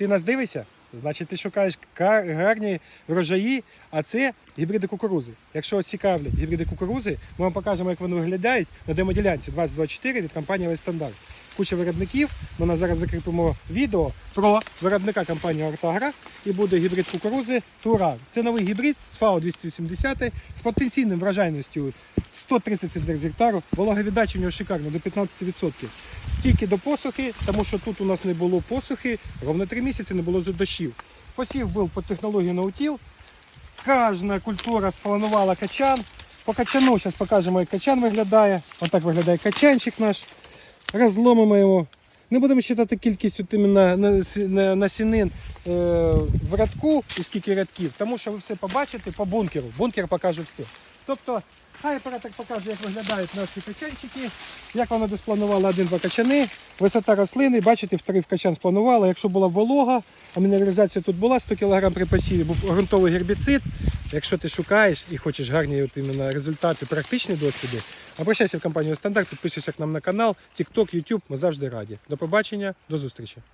Ти нас дивишся? Значить, ти шукаєш гарні врожаї, а це гібриди кукурузи. Якщо цікавлять гібриди кукурузи, ми вам покажемо, як вони виглядають на демоділянці 2024 від компанії Весь. Куча виробників. Ми на зараз закріпимо відео про виробника компанії Ортагра і буде гібрид кукурузи Турар. Це новий гібрид з ФАО 280 з потенційною вражайністю 130 центнер з гектару. Вологовіддача у нього шикарна до 15%. Стільки до посухи, тому що тут у нас не було посухи, ровно 3 місяці не було дощів. Посів був по технології наутіл. Кожна культура спланувала качан. По качану зараз покажемо, як качан виглядає. Отак виглядає качанчик наш. Розломимо його. Не будемо вважати кількість на- на- насінин е, в рядку і скільки рядків, тому що ви все побачите по бункеру. Бункер покаже все. Тобто, хай оператор покаже, як виглядають наші качанчики, як воно диспланувало один-два качани, висота рослини, бачите, вторий качан спланувала. Якщо була волога, а мінералізація тут була 100 кг при посіві, був ґрунтовий гербіцид. Якщо ти шукаєш і хочеш гарні от іменно результати, практичні досвіди, обращайся в компанію Стандарт, підписуйся к нам на канал, TikTok, YouTube, ми завжди раді. До побачення, до зустрічі.